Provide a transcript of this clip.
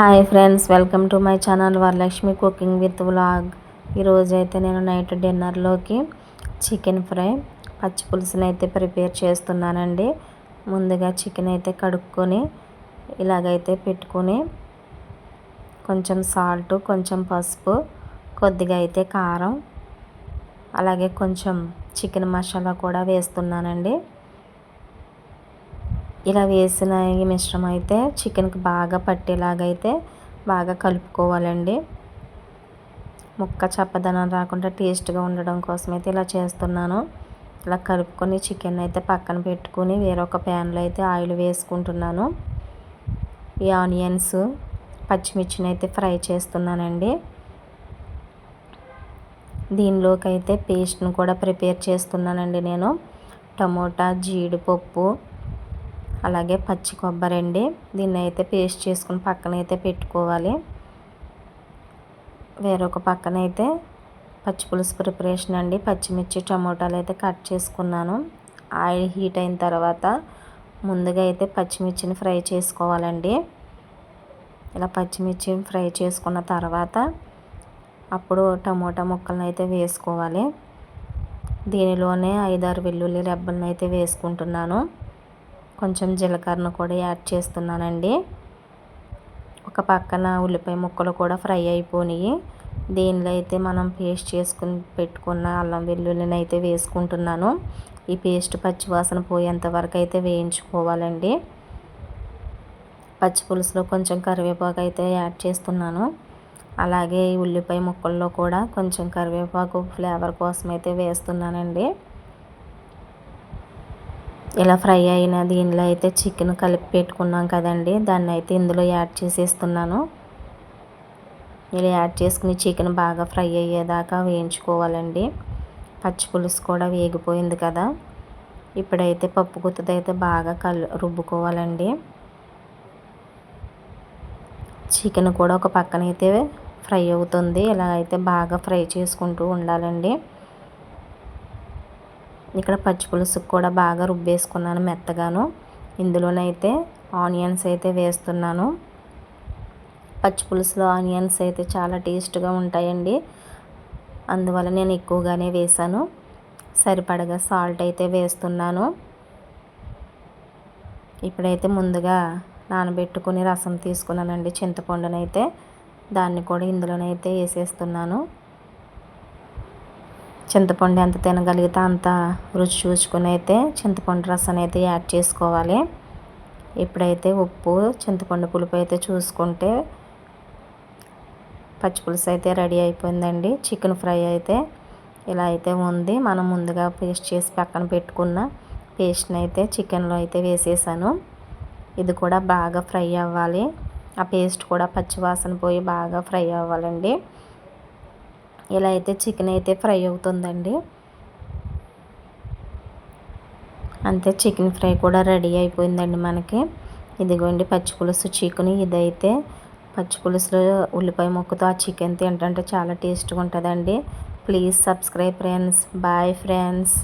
Hi friends welcome to my channel Varalakshmi cooking with vlog. ఈరోజు అయితే నేను night డిన్నర్లోకి chicken fry పచ్చి పులుసుని అయితే ప్రిపేర్ చేస్తున్నానండి. ముందుగా చికెన్ అయితే కడుక్కొని ఇలాగైతే పెట్టుకొని కొంచెం సాల్ట్ కొంచెం పసుపు కొద్దిగా అయితే కారం అలాగే కొంచెం చికెన్ మసాలా కూడా వేస్తున్నానండి. ఇలా వేసిన ఈ మిశ్రమం అయితే చికెన్కి బాగా పట్టేలాగైతే బాగా కలుపుకోవాలండి. ముక్క చప్పదనం రాకుండా టేస్ట్గా ఉండడం కోసం అయితే ఇలా చేస్తున్నాను. ఇలా కలుపుకొని చికెన్ అయితే పక్కన పెట్టుకుని వేరొక ప్యాన్లో అయితే ఆయిల్ వేసుకుంటున్నాను. ఈ ఆనియన్స్ పచ్చిమిర్చిని అయితే ఫ్రై చేస్తున్నానండి. దీనిలోకి అయితే పేస్ట్ను కూడా ప్రిపేర్ చేస్తున్నానండి నేను. టమోటా జీడిపప్పు అలాగే పచ్చి కొబ్బరి అండి. దీన్ని అయితే పేస్ట్ చేసుకుని పక్కన అయితే పెట్టుకోవాలి. వేరొక పక్కన అయితే పచ్చి పులుసు ప్రిపరేషన్ అండి. పచ్చిమిర్చి టమోటాలు అయితే కట్ చేసుకున్నాను. ఆయిల్ హీట్ అయిన తర్వాత ముందుగా అయితే పచ్చిమిర్చిని ఫ్రై చేసుకోవాలండి. ఇలా పచ్చిమిర్చిని ఫ్రై చేసుకున్న తర్వాత అప్పుడు టమోటా ముక్కలను అయితే వేసుకోవాలి. దీనిలోనే ఐదారు వెల్లుల్లి రెబ్బలను అయితే వేసుకుంటున్నాను. కొంచెం జీలకర్రను కూడా యాడ్ చేస్తున్నానండి. ఒక పక్కన ఉల్లిపాయ ముక్కలు కూడా ఫ్రై అయిపోయినాయి దీనిలో అయితే మనం పేస్ట్ చేసుకుని పెట్టుకున్న అల్లం వెల్లుల్లిని అయితే వేసుకుంటున్నాను. ఈ పేస్ట్ పచ్చివాసన పోయేంత వరకు అయితే వేయించుకోవాలండి. పచ్చి పులుసులో కొంచెం కరివేపాకు అయితే యాడ్ చేస్తున్నాను. అలాగే ఈ ఉల్లిపాయ ముక్కల్లో కూడా కొంచెం కరివేపాకు ఫ్లేవర్ కోసం అయితే వేస్తున్నానండి. ఇలా ఫ్రై అయిన దీనిలో అయితే చికెన్ కలిపి పెట్టుకున్నాం కదండి. దాన్ని అయితే ఇందులో యాడ్ చేసేస్తున్నాను. ఇలా యాడ్ చేసుకుని చికెన్ బాగా ఫ్రై అయ్యేదాకా వేయించుకోవాలండి. పచ్చి పులుసు కూడా వేగిపోయింది కదా. ఇప్పుడైతే పప్పు గుత్తది అయితే బాగా కల్ రుబ్బుకోవాలండి. చికెన్ కూడా ఒక పక్కన అయితే ఫ్రై అవుతుంది. ఇలా అయితే బాగా ఫ్రై చేసుకుంటూ ఉండాలండి. ఇక్కడ పచ్చి పులుసుకు కూడా బాగా రుబ్బేసుకున్నాను మెత్తగాను. ఇందులోనైతే ఆనియన్స్ అయితే వేస్తున్నాను. పచ్చి పులుసులో ఆనియన్స్ అయితే చాలా టేస్ట్గా ఉంటాయండి. అందువల్ల నేను ఎక్కువగానే వేసాను సరిపడగా సాల్ట్ అయితే వేస్తున్నాను. ఇప్పుడైతే ముందుగా నానబెట్టుకుని రసం తీసుకున్నానండి చింతపండునైతే. దాన్ని కూడా ఇందులోనైతే వేసేస్తున్నాను. చింతపండు ఎంత తినగలిగితే అంత రుచి చూసుకుని అయితే చింతపండు రసం అయితే యాడ్ చేసుకోవాలి. ఇప్పుడైతే ఉప్పు చింతపండు పులుపు అయితే చూసుకుంటే పచ్చిపులుసు అయితే రెడీ అయిపోయిందండి. చికెన్ ఫ్రై అయితే ఇలా అయితే ఉంది. మనం ముందుగా పేస్ట్ చేసి పక్కన పెట్టుకున్న పేస్ట్ని అయితే చికెన్లో అయితే వేసేసాను. ఇది కూడా బాగా ఫ్రై అవ్వాలి. ఆ పేస్ట్ కూడా పచ్చివాసన పోయి బాగా ఫ్రై అవ్వాలండి. ఇలా అయితే చికెన్ అయితే ఫ్రై అవుతుందండి. అంతే చికెన్ ఫ్రై కూడా రెడీ అయిపోయిందండి మనకి. ఇదిగోండి పచ్చి పులుసు చికెన్ ఇదైతే. పచ్చి పులుసులో ఉల్లిపాయ ముక్కతో ఆ చికెన్ తింటుంటే చాలా టేస్ట్గా ఉంటుందండి. Please subscribe friends bye friends